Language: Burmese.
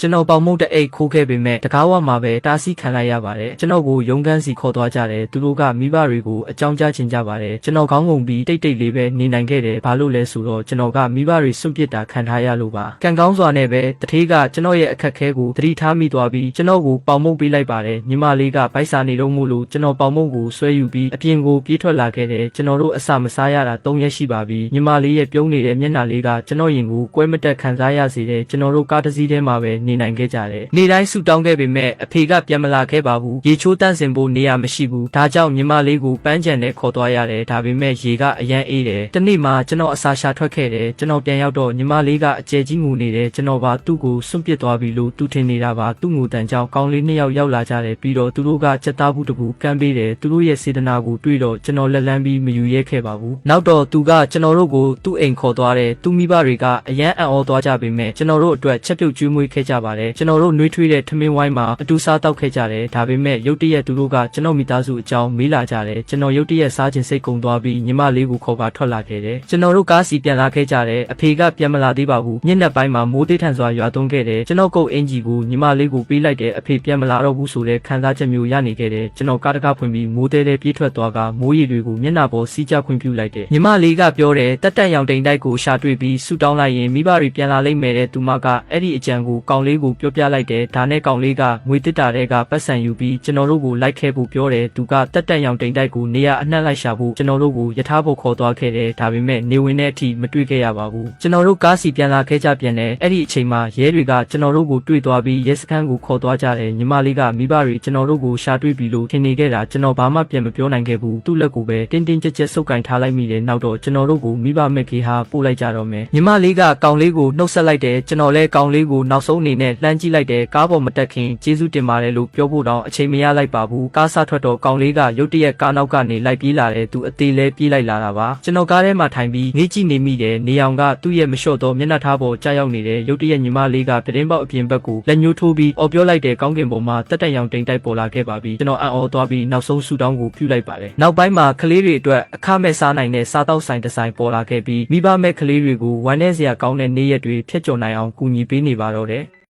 ကျွန်တော်ပေါင်မုတ်တအိတ်ခိုးခဲ့ပေမဲ့တကားဝမှာပဲတားဆီးခံလိုက်ရပါတယ်ကျွန်တော်ကိုရုံးကန်းစီခေါ်သွားကြတယ်သူတို့ကမိဘတွေကိုအကြောင်းကြားချင်ကြပါတယ်ကျွန်တော်ခေါင်းငုံပြီးတိတ်တိတ်လေးပဲနေနိုင်ခဲ့တယ်ဘာလို့လဲဆိုတော့ကျွန်တော်ကမိဘတွေစွန့်ပစ်တာခံထားရလို့ပါကံကောင်းစွာနဲ့ပဲတထေးကကျွန်တော်ရဲ့အခက်အခဲကိုသတိထားမိသွားပြီးကျွန်တော်ကိုပေါင်မုတ်ပေးလိုက်ပါတယ်ညီမလေးကဗိုက်စာနေတော့မို့လို့ကျွန်တော်ပေါင်မုတ်ကိုဆွဲယူပြီးအပြင်ကိုပြေးထွက်လာခဲ့တယ်ကျွန်တော်တို့အစာမစားရတာ၃ရက်ရှိပါပြီညီမလေးရဲ့ပြုံးနေတဲ့မျက်နှာလေးကကျွန်တော်ရင်ကိုကွဲမတက်ခံစားရစေတယ်ကျွန်တော်တို့ကားတစ်စီးထဲမှာပဲနေနိုင်ခဲ့ကြတယ်နေတိုင်းဆူတောင်းခဲ့ပေမဲ့အဖေကပြန်မလာခဲ့ပါဘူးရေချိုးတန့်စင်ဖို့နေရာမရှိဘူးဒါကြောင့်ညီမလေးကိုပန်းချံနဲ့ခေါ်သွားရတယ်ဒါပေမဲ့ရေကအရန်အေးတယ်တနေ့မှကျွန်တော်အစာရှာထွက်ခဲ့တယ်ကျွန်တော်ပြန်ရောက်တော့ညီမလေးကအကျဲကြီးငူနေတယ်ကျွန်တော်ပါသူ့ကိုစွန့်ပစ်သွားပြီလို့သူထင်နေတာပါသူ့ငူတန်ကြောင့်ကောင်းလေးနှစ်ယောက်ရောက်လာကြတယ်ပြီးတော့သူတို့ကချက်သားဘူးတကူကမ်းပေးတယ်သူတို့ရဲ့စေတနာကိုတွေ့တော့ကျွန်တော်လက်လန်းပြီးမယူရဲခဲ့ပါဘူးနောက်တော့သူကကျွန်တော်တို့ကိုသူ့အိမ်ခေါ်သွားတယ်သူမိဘတွေကအရန်အံ့ဩသွားကြပေမဲ့ကျွန်တော်တို့အတွက်ချက်ပြုတ်ကျွေးမွေးခဲ့ကြပါတယ်ကျွန်တော်တို့နှွေးထွေးတဲ့ထမင်းဝိုင်းမှာအတူစားတောက်ခဲ့ကြတယ်ဒါပေမဲ့ရုတ်တရက်သူတို့ကကျွန်တော်မိသားစုအကြောင်းမေးလာကြတယ်ကျွန်တော်ရုတ်တရက်စားခြင်းစိတ်ကုန်သွားပြီးညီမလေးကိုခေါ်ပါထွက်လာခဲ့တယ်ကျွန်တော်တို့ကားစီပြန်လာခဲ့ကြတယ်အဖေကပြန်မလာသေးပါဘူးညနေပိုင်းမှာမိုးသေးထန်စွာရွာသွန်းခဲ့တယ်ကျွန်တော်ကုတ်အင်ဂျီကိုညီမလေးကိုပေးလိုက်တယ်အဖေပြန်မလာတော့ဘူးဆိုတဲ့ခံစားချက်မျိုးရနေခဲ့တယ်ကျွန်တော်ကားတကားဖွင့်ပြီးမိုးသေးသေးပြေးထွက်သွားကမိုးရီတွေကိုမျက်နှာပေါ်စီးကြခွင့်ပြုလိုက်တယ်ညီမလေးကပြောတယ်တက်တက်ရောင်တိန်တိုက်ကိုရှာတွေ့ပြီးဆူတောင်းလိုက်ရင်မိဘတွေပြန်လာလိမ့်မယ်တဲ့သူမကအဲ့ဒီအကြံကိုကောင်လေးကိုပြောပြလိုက်တယ်ဒါနဲ့ကောင်လေးကငွေတစ်တာတဲ့ကပတ်စံယူပြီးကျွန်တော်တို့ကိုလိုက်ခဲ့ဖို့ပြောတယ်သူကတက်တက်ရောင်တိန်တိုက်ကိုနေရအနှက်လိုက်ရှာဖို့ကျွန်တော်တို့ကိုယထာဖို့ခေါ်သွားခဲ့တယ်ဒါပေမဲ့နေဝင်တဲ့အထိမတွေ့ခဲ့ရပါဘူးကျွန်တော်တို့ကားစီပြန်လာခဲ့ကြပြန်တယ်အဲ့ဒီအချိန်မှာရဲတွေကကျွန်တော်တို့ကိုတွေ့သွားပြီးရဲစခန်းကိုခေါ်သွားကြတယ်ညီမလေးကမိဘတွေကျွန်တော်တို့ကိုရှာတွေ့ပြီလို့ထင်နေခဲ့တာကျွန်တော်ဘာမှပြန်မပြောနိုင်ခဲ့ဘူးသူ့လက်ကိုပဲတင်းတင်းကြပ်ကြပ်ဆုပ်ကင်ထားလိုက်မိတယ်နောက်တော့ကျွန်တော်တို့ကိုမိဘမဲ့ခေဟာပို့လိုက်ကြတော့မယ်ညီမလေးကကောင်လေးကိုနှုတ်ဆက်လိုက်တယ်ကျွန်တော်လည်းကောင်လေးကိုနောက်ဆုံးအနေနဲ့လှမ်းကြည့်လိုက်တယ်ကားပေါ်မတက်ခင်ကျေးဇူးတင်ပါတယ်လို့ပြောဖို့တော့အချိန်မရလိုက်ပါဘူးကားဆထွက်တော့ကောင်လေးကရုတ်တရက်ကားနောက်ကနေလိုက်ပြေးလာတယ်သူအသေးလဲပြေးလိုက်လာတာပါကျွန်တော်ကားထဲမှာထိုင်ပြီးငေးကြည့်နေမိတယ်နေအောင်ကသူ့ရဲ့မလျှော့တော့မျက်နှာထားပေါ်ကြာရောက်နေတယ်ရုတ်တရက်ညီမလေးကပြတင်းပေါက်အပြင်ဘက်ကိုလက်ညှိုးထိုးပြီးအော်ပြောလိုက်တယ်ကောင်းကင်ပေါ်မှာတက်တက်ရောင်တိမ်တိုက်ပေါ်လာခဲ့ပါပြီကျွန်တော်အံ့ဩသွားပြီးနောက်ဆုံးဆူတောင်းကိုပြုလိုက်ပါတယ်နောက်ပိုင်းမှာကလေးတွေအတွက်အခမဲ့စားနိုင်တဲ့စားတောက်ဆိုင်ဒီဇိုင်းပေါ်လာခဲ့ပြီးမိဘမဲ့ကလေးတွေကိုဝမ်းနည်းစရာကောင်းတဲ့နေ့ရက်တွေဖျက်ချော်နိုင်အောင်ကူညီပေးနေပါတော့တယ်